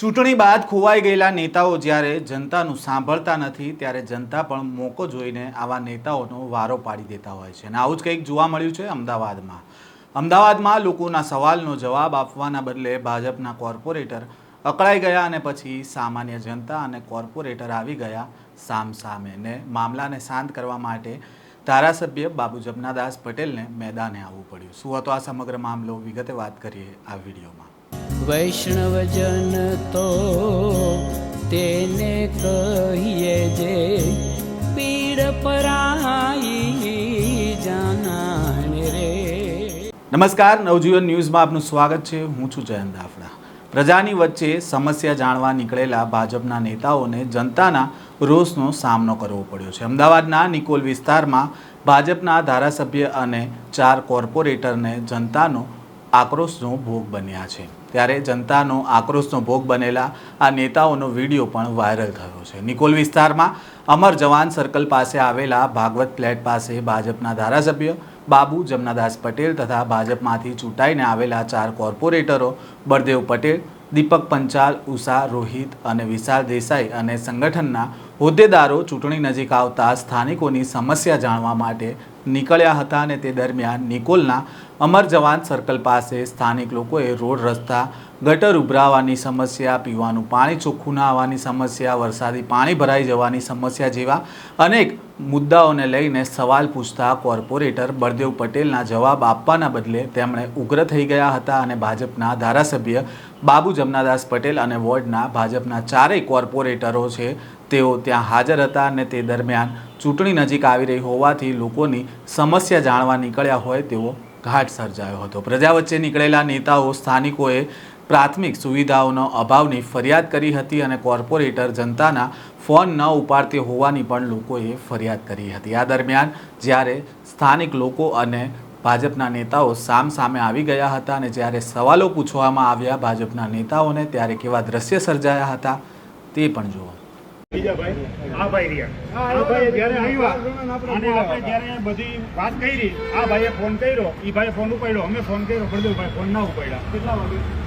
ચૂંટણી બાદ ખોવાઈ ગયેલા નેતાઓ જ્યારે જનતાનું સાંભળતા નથી, ત્યારે જનતા પણ મોકો જોઈને આવા નેતાઓનો વારો પાડી દેતા હોય છે. અને આવું જ કંઈક જોવા મળ્યું છે અમદાવાદમાં. અમદાવાદમાં લોકોના સવાલનો જવાબ આપવાના બદલે ભાજપના કોર્પોરેટર અકળાઈ ગયા અને પછી સામાન્ય જનતા અને કોર્પોરેટર આવી ગયા સામ સામે ને મામલાને શાંત કરવા માટે ધારાસભ્ય બાબુ જમનાદાસ પટેલને મેદાને આવવું પડ્યું. શું હતો આ સમગ્ર મામલો? વિગતે વાત કરીએ આ વિડીયોમાં. વૈષ્ણવજન તો તેને કહીએ જે પીડ પરાઈ જાનાને રે. નમસ્કાર, નવજીવન ન્યૂઝમાં આપનું સ્વાગત છે. હું છું જયંત દાફડા પ્રજાની વચ્ચે સમસ્યા જાણવા નીકળેલા ભાજપના નેતાઓને જનતાના રોષનો સામનો કરવો પડ્યો છે. અમદાવાદના નિકોલ વિસ્તારમાં ભાજપના ધારાસભ્ય અને ચાર કોર્પોરેટરને જનતાનો આક્રોશનો ભોગ બન્યા છે. ત્યારે જનતાનો આક્રોશનો ભોગ બનેલા આ નેતાઓનો વીડિયો પણ વાયરલ થયો છે. નિકોલ વિસ્તારમાં અમર જવાન સર્કલ પાસે આવેલા ભાગવત ફ્લેટ પાસે ભાજપના ધારાસભ્ય બાબુ જમનાદાસ પટેલ તથા ભાજપમાંથી ચૂંટાઈને આવેલા ચાર કોર્પોરેટરો બળદેવ પટેલ, દીપક પંચાલ, ઉષા રોહિત અને વિશાલ દેસાઈ અને સંગઠનના હોદ્દેદારો ચૂંટણી નજીક આવતા સ્થાનિકોની સમસ્યા જાણવા માટે નીકળ્યા હતા અને તે દરમિયાન નિકોલના અમર જવાન સર્કલ પાસે સ્થાનિક લોકોએ રોડ રસ્તા ગટર ઉભરાવાની સમસ્યા, પીવાનું પાણી ચોખ્ખું ના આવવાની સમસ્યા, વરસાદી પાણી ભરાઈ જવાની સમસ્યા જેવા અનેક મુદ્દાઓને લઈને સવાલ પૂછતા કોર્પોરેટર બળદેવ પટેલના જવાબ આપવાના બદલે તેમણે ઉગ્ર થઈ ગયા હતા અને ભાજપના ધારાસભ્ય બાબુ જમનાદાસ પટેલ અને વોર્ડના ભાજપના ચારેય કોર્પોરેટરો છે, તેઓ ત્યાં હાજર હતા અને તે દરમિયાન ચૂંટણી નજીક આવી રહી હોવાથી લોકોની સમસ્યા જાણવા નીકળ્યા હોય તેવો ઘાટ સર્જાયો હતો. પ્રજા વચ્ચે નીકળેલા નેતાઓ, સ્થાનિકોએ પ્રાથમિક સુવિધાઓનો અભાવની ફરિયાદ કરી હતી અને કોર્પોરેટર જનતાના ફોન ન ઉપાડતી હોવાની પણ લોકોએ ફરિયાદ કરી હતી. આ દરમિયાન જ્યારે સ્થાનિક લોકો અને ભાજપના નેતાઓ સામ સામે આવી ગયા હતા અને જ્યારે સવાલો પૂછવામાં આવ્યા ભાજપના નેતાઓને, ત્યારે કેવા દ્રશ્ય સર્જાયા હતા તે પણ જુઓ ભાઈ ભાઈ ભાઈ ફોન કર્યો, ઈ ભાઈએ ફોન ફોન કર્યો ફોન ના ઉપાડ્યા. કેટલા વાગે?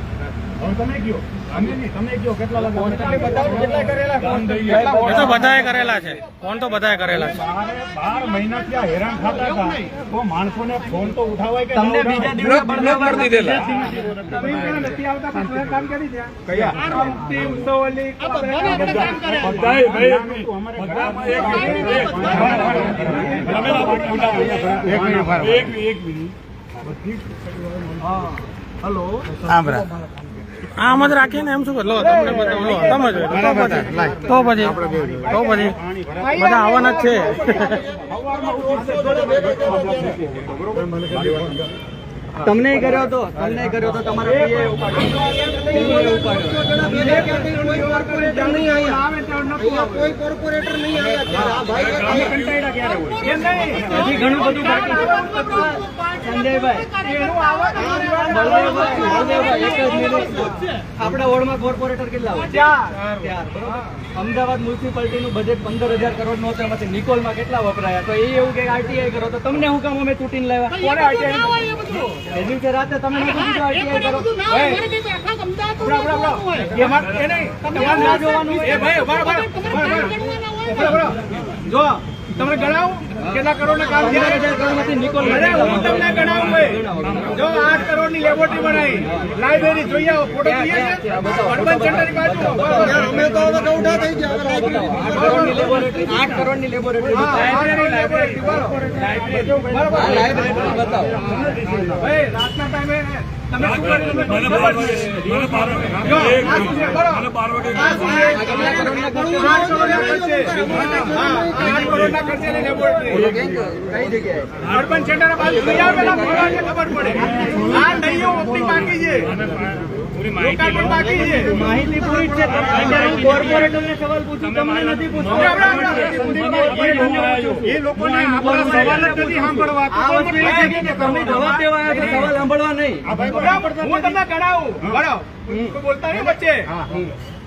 તો બધાએ કરેલા છે ફોન તો બધાએ કરેલા છે બારે મહિના ત્યાં હેરાન થતા હતા તો માણસોને ફોન તો ઉઠાવાય કે તમને બીજા દિવસે નથી આવતા કામ કરી કયા બધાય ભાઈ બધામાં એક મિનિટ એક આમ જ રાખીને એમ શું લો, તમને બતાવો, લો, તમે તો પછી તો પછી. બધા આવવાના જ છે. તમને કર્યો હતો તમને કર્યો હતો તમારા. હજી ઘણું બધું સંજયભાઈ. એક જ મિનિટ. આપણા વોર્ડમાં કોર્પોરેટર કેટલા હોય? અમદાવાદ મ્યુનિસિપાલિટી અમદાવાદ મ્યુનિસિપાલિટીનું બજેટ પંદર હજાર કરોડનું હતું એમાંથી નિકોલમાં કેટલા વપરાયા? તો એ એવું કે આરટીઆઈ કરો તો તમને હું કામ અમે તૂટીને લેવા કોને આરટીઆઈ એ કે રાતે તમે નહોતું કીધું કરો? બરાબર, બરાબર. એમાં એ નહીં, તમારે ના જોવાનું જો તમે ગણાવો કેટલા કરોડ ના કામ થયા હું તમને ગણાવું ભાઈ. જો આઠ કરોડની લેબોરેટરી બનાવી. લાઇબ્રેરી જોઈ આવો ફોટો જોઈએ છે? અર્બન સેન્ટરની બાજુ. અમે તો હવે ઉઠા થઈ ગયા આઠ કરોડની લેબોરેટરી લાઇબ્રેરી બતાવો. ભાઈ રાતના ટાઈમે અર્બન સેન્ટર ખબર પડે આ નહીઓ ઓપનિંગ બાકી છે માહિતી પૂરી છે. કોર્પોરેટરને સવાલ પૂછું તમને નથી પૂછતો એ લોકોને આપણો સવાલ જ નથી સાંભળવા. આ વસ્તુ છે કે તમે જવાબ દેવા આવ્યા છો સવાલ સાંભળવા નહીં. હું તમને કરાવું બરાબર બોલતા નહીં વચ્ચે?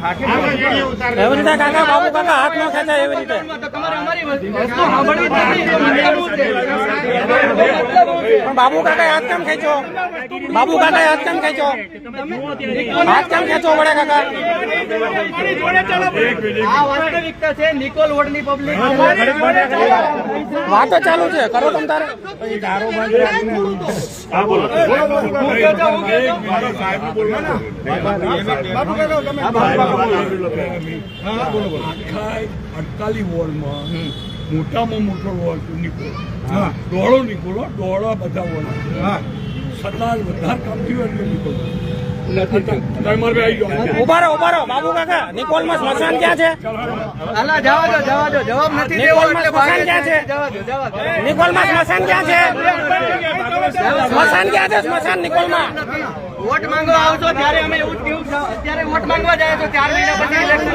એવી રીતે કાકા બાબુ કાકા હાથ ન ખેંચાય એવી રીતે? પણ બાબુ કાકા હાથ કેમ ખેંચો બાબુ કાકા હાથ કેમ ખેંચો હાથ કેમ ખેંચો વડે કાકા આ વાસ્તવિકતા છે નિકોલ વોર્ડની પબ્લિક વાતો ચાલુ છે કરો તમ તારે. અડતાલીસ વોર્ડમાં મોટામાં મોટો વોર્ડ નીકળો. દોડો નીકળો ડોળા બધા વોર્ડ છતાં વધારે કામ થયું એટલે નીકળો. ઊભા રહો ઊભા રહો. બાબુ કાકા નિકોલમાં સ્મશાન ક્યાં છે? અલા જવા દો જવા દો. જવાબ નથી દેવો નિકોલમાં એટલે સ્મશાન ક્યાં છે? જવા દો જવા દો. નિકોલમાં સ્મશાન ક્યાં છે? સ્મશાન ક્યાં છે? સ્મશાન નિકોલમાં. વોટ માંગવા આવશો ત્યારે અમે એવું કેવું અત્યારે વોટ માંગવા જાય તો ચાર મહિના પછી ઇલેક્શન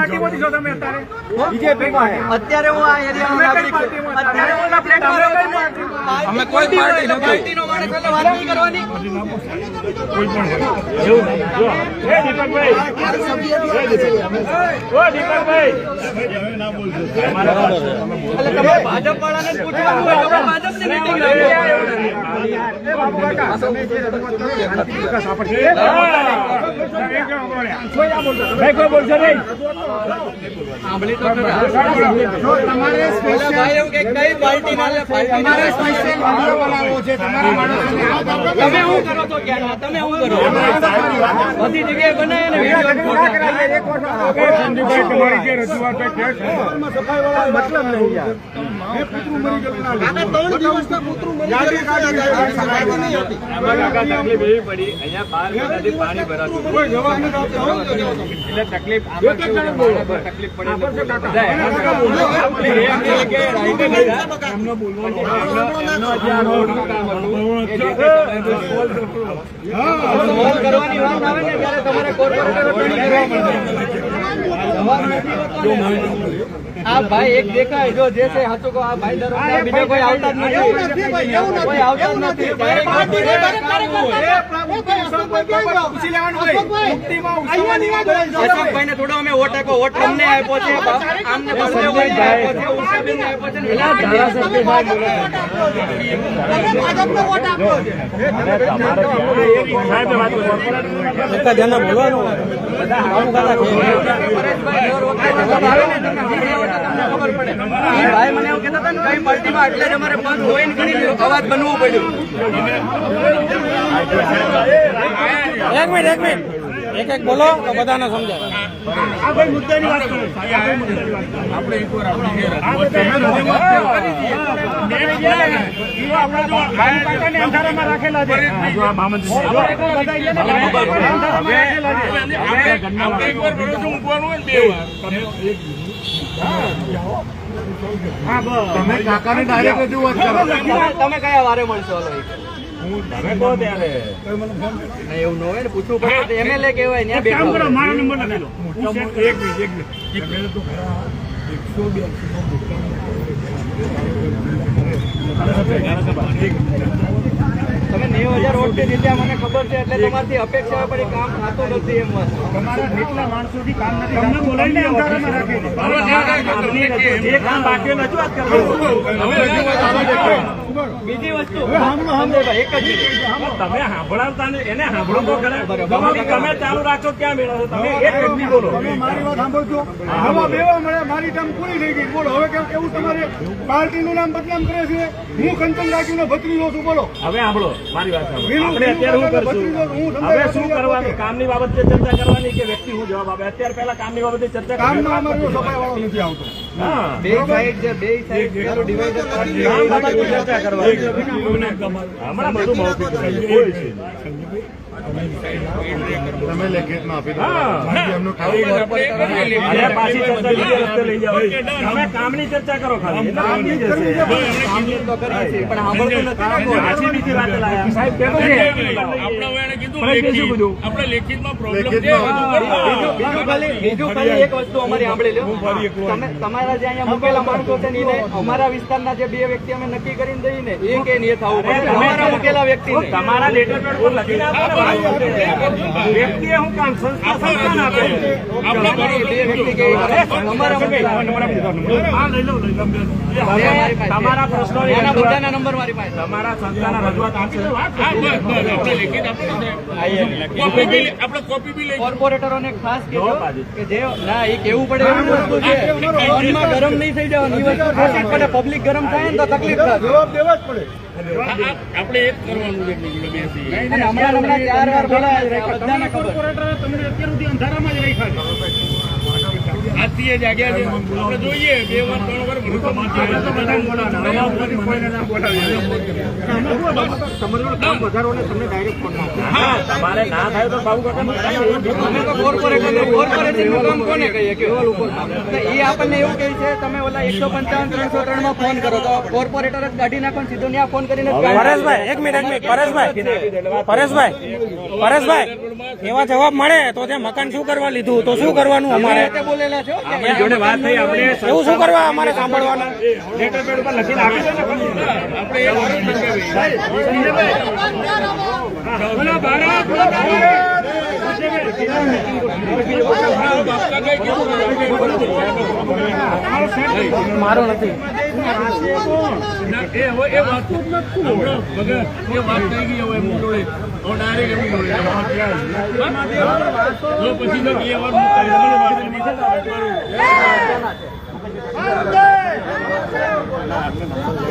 આવે છે. તમે અત્યારે હું આ એરિયાનો અત્યારે હું પ્લેટફોર્મ અમે કોઈ પાર્ટી નથી નહીં ભાજપ વાળાને પૂછવાનું હોય તો ભાજપની. પેલા ભાઈ એવું કે કઈ પાર્ટી ના લે પાર્ટી ના લે. તમે હું કરો તો ક્યાં તમે હું કરો? બધી જગ્યાએ બનાવે ને વીડિયો સંજુભાઈ તમારી જે રજૂઆત હોય તે છે. સોલ્વ કરવાની વાત આવે ને ત્યારે તમારે કોર્પોરેટરો આ ભાઈ એક દેખાય જો જે છે કહો આ ભાઈ ડરો બીજો કોઈ આવતા જ નથી. કોઈ આવતા જ નથી. અશોકભાઈ ને થોડો અમે વોટ આપ્યો વોટ અમને આપ્યો છે આમને બળદેવભાઈને આપ્યો ખબર પડે ભાઈ મને એવું કહેતા હતા ને કઈ પાર્ટીમાં એટલે જ અમારે હોય ને ઘણી અવાજ બનવું પડ્યું. એક મિનિટ એક મિનિટ. એક એક બોલો તો બધાને સમજાય. આ ભાઈ મુદ્દાની વાત કરો આપણા અંધારામાં રાખેલા છે. બાબુ કાકાને અંધારામાં રાખેલા છે. તમે તમે કયા વારે મળશો કરો. એકસો તમે હજાર વોટ જીત્યા મને ખબર છે એટલે તમારથી અપેક્ષા પણ કામ થતું નથી એમ તમારા જેટલા માણસોથી કામ નથી તમને બોલાવીને અંધારામાં રાખે છે. આપની રજૂઆત- જે કામ બાકી રજૂઆત કરો. બીજી વસ્તુ. એક જ તમે સાંભળાવતા ને એને સાંભળો તો ખરા. તમે ચાલુ રાખો ક્યાં મેળવો તમે એક વ્યક્તિ બોલો. મારી વાત સાંભળજો. આમાં બેવા મળે મારી ટર્મ પૂરી થઈ ગઈ. બોલો હવે કેમ કેવું તમારે પાર્ટીનું નામ બદનામ કરે છે? હું કંચન રાખીને ભત્રીજો છું બોલો. હવે સાંભળો મારી વાત આપણે અત્યારે શું કરશું? હવે શું. કરવાનું? કામની બાબતે ચર્ચા કરવાની કે વ્યક્તિ હું જવાબ આપે? અત્યારે પહેલા કામની બાબતે ચર્ચા કામનો અમારો સફાઈ વાળો નથી આવતો. બે સાઈડ છે બે સાઈડ પેલું ડિવાઈડર કામ બાબતે ચર્ચા કરવાની હમણાં બધું મૌખિક. છે. તમે લેખિતમાં આપી દો. કામની ચર્ચા કરો ખાલી. એટલે કામની જ હશે. કામની તો કરીએ છીએ પણ સાંભળતું નથી ને કોઈ. પાછી બીજી વાત લાયા સાહેબ કેમ છે ફરજ શું કીધું? લેખિતમાં બીજું બીજું ખાલી એક વસ્તુ અમારી સાંભળી લો તમારા જે અહીંયા મૂકેલા માણસો છે ને અમારા વિસ્તારના જે બે વ્યક્તિ અમે નક્કી કરીને દઈએ ને એ કે નહીં થવું પડે અમારા મૂકેલા વ્યક્તિ તમારા લેટર પેડ પર વાત. વ્યક્તિએ હું કામ? સંસ્થા સંસ્થાન આપે. બે વ્યક્તિ કે અમારા મૂકેલા હા, લઈ લો, લઈ લો. મારી પાસે. તમારા પ્રશ્નો એના નંબર મારી પાસે. તમારા સંસ્થાના રજૂઆત આપશે. કોર્પોરેટરોને ખાસ કે જે ના એ કેવું પડે એવી વસ્તુ છે. મનમાં ગરમ નહીં થઈ જવાનું. પબ્લિક ગરમ થાય ને તો તકલીફ થાય. જવાબ દેવા જ પડે. અને કરવાનું હમણાં ચાર વાર બોલાયા તમને અત્યાર સુધી અંધારામાં જ રાખ્યા છે. આપણે તો બધાને બોલાવવાના. નવા ઉપરથી કોઈને ના બોલાવીએ. હા, તમારે ના થાય તો બાબુ કાકા અમે તો કોર્પોરેટર કોર્પોરેશનનું કામ કોને કહીએ? કે એ આપણને એવું કહે છે તમે ઓલા એકસો પંચાવન ત્રણસો ત્રણમાં ફોન કરો. તો કોર્પોરેટર જ કાઢી નાખો સીધો ત્યાં ફોન કરીને પરેશભાઈ એક મિનિટ એક મિનિટ. પરેશભાઈ પરેશભાઈ પરેશભાઈ. એવા જવાબ મળે? તો તે મકાન શું કરવા લીધું? તો શું કરવાનું અમારે? એવું શું કરવા અમારે સાંભળવાનું? આપણી જોડે વાત એ વાત એવું શું કરવા અમારે સાંભળવાનું લેટર પેડ ઉપર લખીને આપી દો ને બોલો ભારત મારો નથી